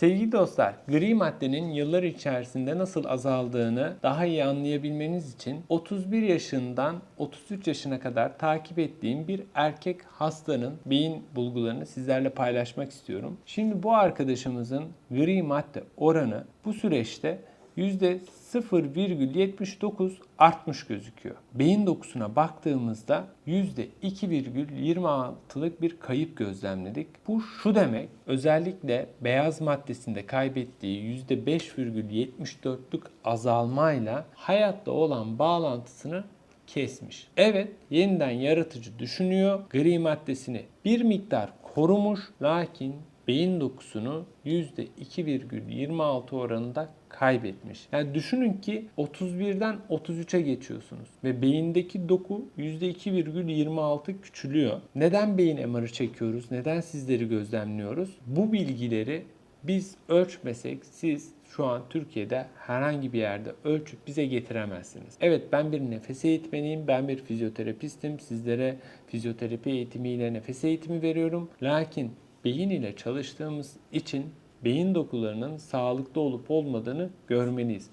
Sevgili dostlar, gri maddenin yıllar içerisinde nasıl azaldığını daha iyi anlayabilmeniz için 31 yaşından 33 yaşına kadar takip ettiğim bir erkek hastanın beyin bulgularını sizlerle paylaşmak istiyorum. Şimdi bu arkadaşımızın gri madde oranı bu süreçte %0,79 artmış gözüküyor. Beyin dokusuna baktığımızda %2,26'lık bir kayıp gözlemledik. Bu şu demek, özellikle beyaz maddesinde kaybettiği %5,74'lük azalmayla hayatta olan bağlantısını kesmiş. Evet, yeniden yaratıcı düşünüyor. Gri maddesini bir miktar korumuş lakin beyin dokusunu %2,26 oranında kaybetmiş. Yani düşünün ki 31'den 33'e geçiyorsunuz ve beyindeki doku %2,26 küçülüyor. Neden beyin MR'ı çekiyoruz? Neden sizleri gözlemliyoruz? Bu bilgileri biz ölçmesek siz şu an Türkiye'de herhangi bir yerde ölçüp bize getiremezsiniz. Evet ben bir nefes eğitmeniyim, ben bir fizyoterapistim. Sizlere fizyoterapi eğitimiyle nefes eğitimi veriyorum. Lakin beyin ile çalıştığımız için beyin dokularının sağlıklı olup olmadığını görmeliyiz.